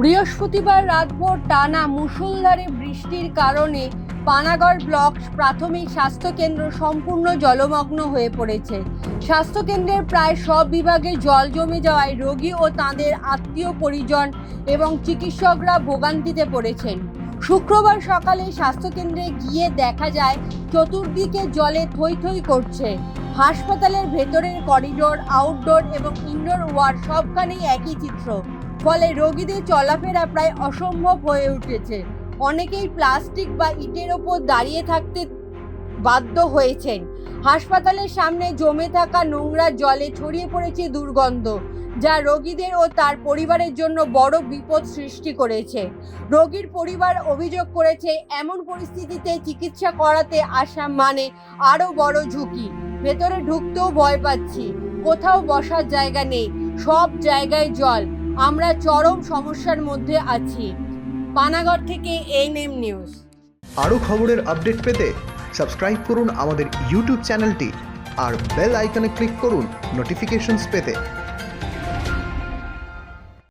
বৃহস্পতিবার রাতভর টানা মুষলধারে বৃষ্টির কারণে পানাগড় ব্লক প্রাথমিক স্বাস্থ্যকেন্দ্র সম্পূর্ণ জলমগ্ন হয়ে পড়েছে। স্বাস্থ্যকেন্দ্রের প্রায় সব বিভাগে জল জমে যাওয়ায় রোগী ও তাঁদের আত্মীয় পরিজন এবং চিকিৎসকরা ভোগান্তিতে পড়েছেন। শুক্রবার সকালে স্বাস্থ্যকেন্দ্রে গিয়ে দেখা যায়, চতুর্দিকে জলে থই থই করছে। হাসপাতালের ভেতরের করিডোর আউটডোর এবং ইনডোর ওয়ার্ড সবখানেই একই চিত্র। ফলে রোগীদের চলাফেরা প্রায় অসম্ভব হয়ে উঠেছে। অনেকেই প্লাস্টিক বা ইটের ওপর দাঁড়িয়ে থাকতে বাধ্য হয়েছেন। হাসপাতালের সামনে জমে থাকা নোংরা জলে ছড়িয়ে পড়েছে দুর্গন্ধ, যা রোগীদের ও তার পরিবারের জন্য বড় বিপদ সৃষ্টি করেছে। রোগীর পরিবার অভিযোগ করেছে, এমন পরিস্থিতিতে চিকিৎসা করাতে আসা মানে আরও বড় ঝুঁকি। ভেতরে ঢুকতেও ভয় পাচ্ছি। কোথাও বসার জায়গা নেই, সব জায়গায় জল। আমরা চরম সমস্যার মধ্যে আছি। পানাগড় থেকে এনএম নিউজ আরও খবরের আপডেট পেতে সাবস্ক্রাইব করুন আমাদের ইউটিউব চ্যানেলটি আর বেল আইকনে ক্লিক করুন নোটিফিকেশনস পেতে।